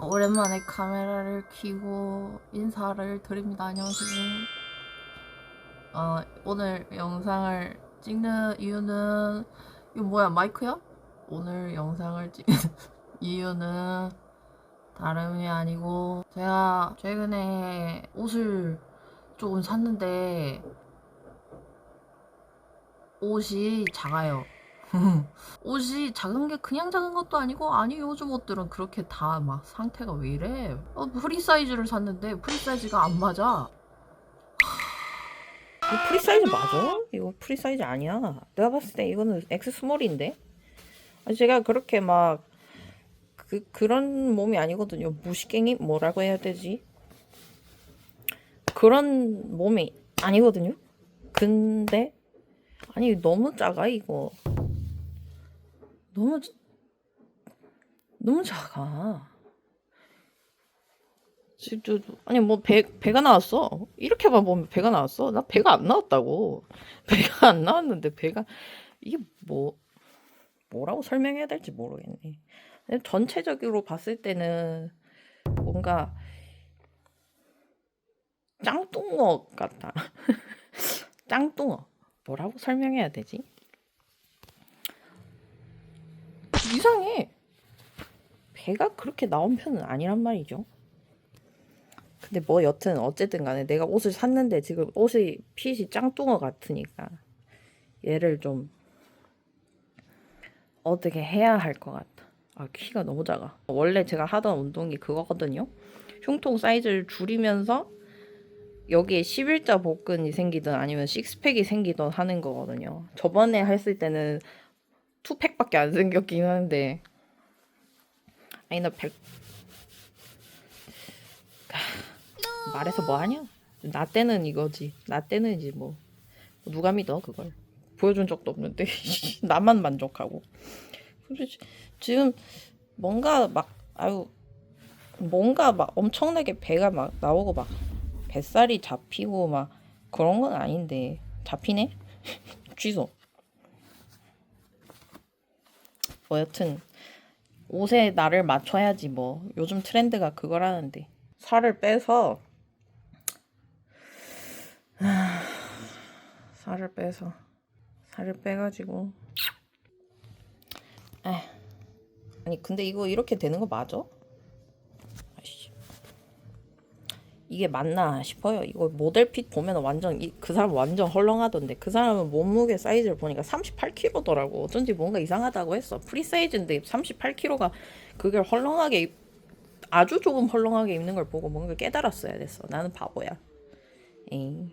오랜만에 카메라를 켜고 인사를 드립니다. 안녕하세요. 어, 오늘 영상을 찍는 이유는 이거 뭐야 마이크야? 오늘 영상을 찍는 이유는 다름이 아니고 제가 최근에 옷을 조금 샀는데 옷이 작아요. 옷이 작은 게 그냥 작은 것도 아니고 아니 요즘 옷들은 그렇게 다 막 상태가 왜 이래? 어, 프리 사이즈를 샀는데 프리 사이즈가 안 맞아. 이거 프리 사이즈 맞아? 이거 프리 사이즈 아니야. 내가 봤을 때 이거는 X 스몰인데. 아, 제가 그렇게 막 그, 그런 몸이 아니거든요. 무식갱이 뭐라고 해야 되지? 그런 몸이 아니거든요. 근데 아니 너무 작아 이거. 너무 자- 너무 작아. 진짜 아니 뭐 배, 배가 나왔어? 이렇게만 보면 배가 나왔어? 나 배가 안 나왔다고. 배가 안 나왔는데 배가 이게 뭐 뭐라고 설명해야 될지 모르겠네. 전체적으로 봤을 때는 뭔가 짱뚱어 같다. 짱뚱어. 뭐라고 설명해야 되지 이상해 배가 그렇게 나온 편은 아니란 말이죠 근데 뭐 여튼 어쨌든 간에 내가 옷을 샀는데 지금 옷이 핏이 짱뚱어 같으니까 얘를 좀 어떻게 해야 할 것 같아. 아 키가 너무 작아. 원래 제가 하던 운동이 그거거든요. 흉통 사이즈를 줄이면서 여기에 11자 복근이 생기든 아니면 식스팩이 생기든 하는 거거든요. 저번에 했을 때는 투팩밖에 안 생겼긴 하는데 아니 나 100... 말해서 뭐 하냐? 나 때는 이거지. 나 때는 이제 뭐 누가 믿어 그걸. 보여준 적도 없는데 나만 만족하고. 지금 뭔가 막 아유 뭔가 막 엄청나게 배가 막 나오고 막 뱃살이 잡히고 막 그런 건 아닌데 잡히네? 취소. 뭐 여튼 옷에 나를 맞춰야지 뭐. 요즘 트렌드가 그거라는데. 살을 빼서 하, 살을 빼서 살을 빼가지고. 에. 아니 근데 이거 이렇게 되는 거 맞아? 이게 맞나 싶어요. 이거 모델 핏 보면 완전 이, 그 사람 완전 헐렁하던데 그 사람은 몸무게 사이즈를 보니까 38kg더라고. 어쩐지 뭔가 이상하다고 했어. 프리 사이즈인데 38kg가 그게 헐렁하게 입- 아주 조금 헐렁하게 입는 걸 보고 뭔가 깨달았어야 됐어. 나는 바보야. 에이.